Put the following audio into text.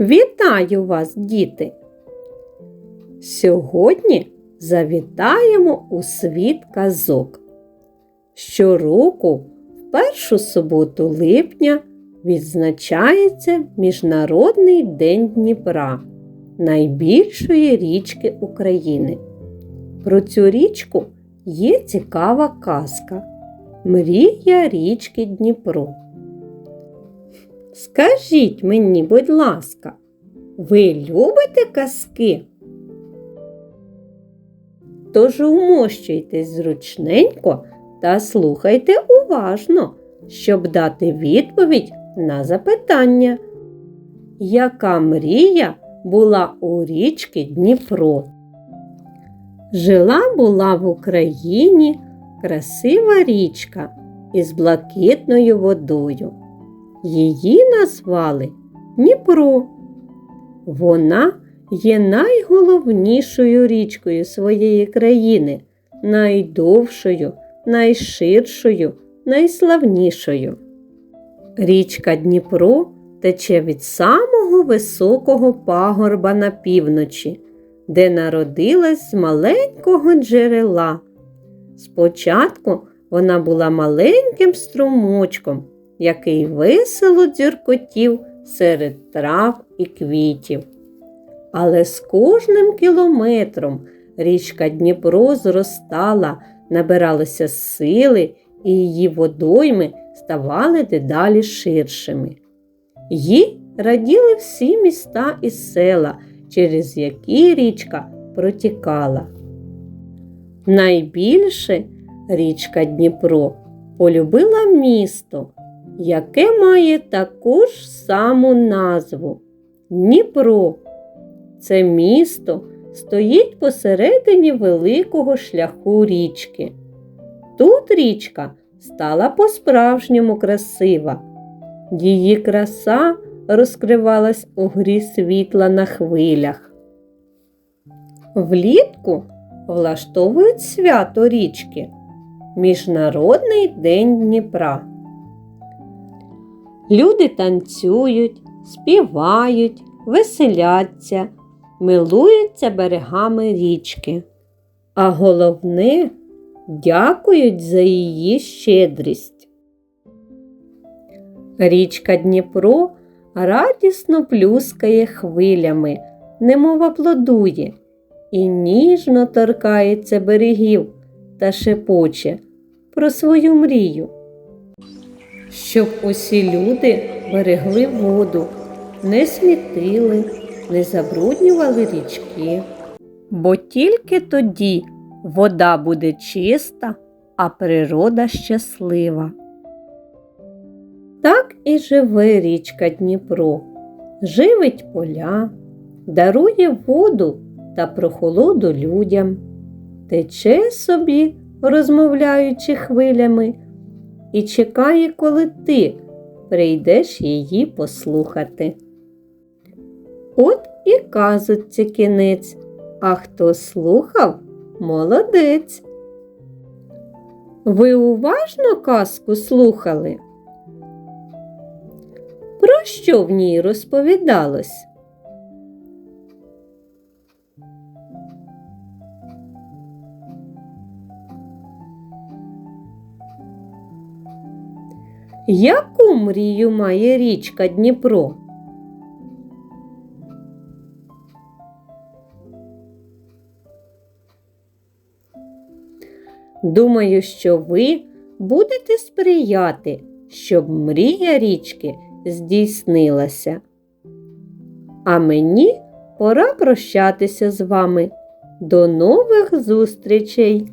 Вітаю вас, діти! Сьогодні завітаємо у світ казок. Щороку, в першу суботу липня, відзначається Міжнародний день Дніпра, найбільшої річки України. Про цю річку є цікава казка Мрія річки Дніпро. Скажіть мені, будь ласка, ви любите казки? Тож умощуйтесь зручненько та слухайте уважно, щоб дати відповідь на запитання. Яка мрія була у річки Дніпро? Жила була в Україні красива річка із блакитною водою. Її назвали Дніпро. Вона є найголовнішою річкою своєї країни, найдовшою, найширшою, найславнішою. Річка Дніпро тече від самого високого пагорба на півночі, де народилась з маленького джерела. Спочатку вона була маленьким струмочком який весело дзюркотів серед трав і квітів. Але з кожним кілометром річка Дніпро зростала, набиралися сили, і її водойми ставали дедалі ширшими. Їй раділи всі міста і села, через які річка протікала. Найбільше річка Дніпро полюбила місто, яке має таку ж саму назву Дніпро. Це місто стоїть посередині великого шляху річки. Тут річка стала по-справжньому красива. Її краса розкривалась у грі світла на хвилях. Влітку влаштовують свято річки Міжнародний день Дніпра. Люди танцюють, співають, веселяться, милуються берегами річки. А головне дякують за її щедрість. Річка Дніпро радісно плюскає хвилями, немов аплодує, і ніжно торкається берегів та шепоче про свою мрію щоб усі люди берегли воду, не смітили, не забруднювали річки. Бо тільки тоді вода буде чиста, а природа щаслива. Так і живе річка Дніпро, живить поля, дарує воду та прохолоду людям, тече собі, розмовляючи хвилями і чекає, коли ти прийдеш її послухати. От і казуться кінець, а хто слухав молодець. Ви уважно казку слухали? Про що в ній розповідалось? Яку мрію має річка Дніпро? Думаю, що ви будете сприяти, щоб мрія річки здійснилася. А мені пора прощатися з вами. До нових зустрічей!